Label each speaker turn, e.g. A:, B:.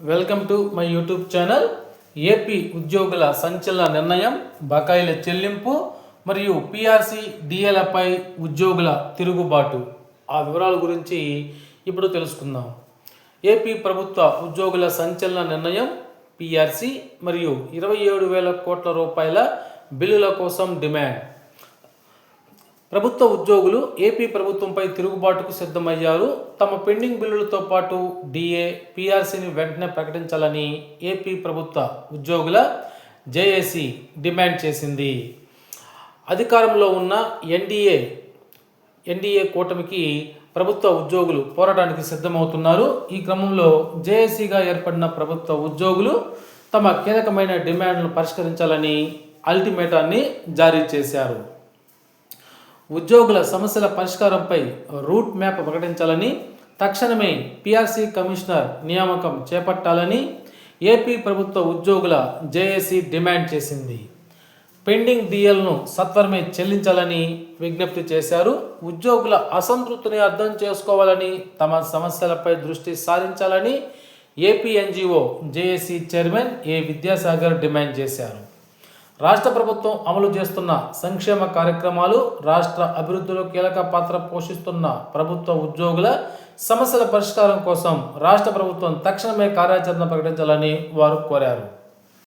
A: Welcome to my YouTube channel. AP ఉద్యోగుల సంచలన నిర్ణయం బకాయిల చెల్లింపు మరియు పిఆర్సి డిఎలపై ఉద్యోగుల తిరుగుబాటు. ఆ వివరాల గురించి ఇప్పుడు తెలుసుకుందాం. ఏపీ ప్రభుత్వ ఉద్యోగుల సంచలన నిర్ణయం పిఆర్సి మరియు ఇరవై ఏడు వేల కోట్ల రూపాయల బిల్లుల కోసం డిమాండ్. ప్రభుత్వ ఉద్యోగులు ఏపీ ప్రభుత్వంపై తిరుగుబాటుకు సిద్ధమయ్యారు. తమ పెండింగ్ బిల్లులతో పాటు డిఏ పిఆర్సీని వెంటనే ప్రకటించాలని ఏపీ ప్రభుత్వ ఉద్యోగుల జేఏసీ డిమాండ్ చేసింది. అధికారంలో ఉన్న ఎన్డీఏ ఎన్డీఏ కూటమికి ప్రభుత్వ ఉద్యోగులు పోరాటానికి సిద్ధమవుతున్నారు. ఈ క్రమంలో జేఏసీగా ఏర్పడిన ప్రభుత్వ ఉద్యోగులు తమ కీలకమైన డిమాండ్లను పరిష్కరించాలని అల్టిమేటాన్ని జారీ చేశారు. ఉద్యోగుల సమస్యల పరిష్కారంపై రూట్ మ్యాప్ ప్రకటించాలని తక్షణమే పిఆర్సీ కమిషనర్ నియామకం చేపట్టాలని ఏపీ ప్రభుత్వ ఉద్యోగుల జేఏసీ డిమాండ్ చేసింది. పెండింగ్ డిఎల్ను సత్వరమే చెల్లించాలని విజ్ఞప్తి చేశారు. ఉద్యోగుల అసంతృప్తిని అర్థం చేసుకోవాలని తమ సమస్యలపై దృష్టి సారించాలని AP NGO JAC chairman A Vidyasagar demand చేశారు. రాష్ట్ర ప్రభుత్వం అమలు చేస్తున్న సంక్షేమ కార్యక్రమాలు రాష్ట్ర అభివృద్ధిలో కీలక పాత్ర పోషిస్తున్న ప్రభుత్వ ఉద్యోగుల సమస్యల పరిష్కారం కోసం రాష్ట్ర ప్రభుత్వం తక్షణమే కార్యాచరణ ప్రకటించాలని వారు కోరారు.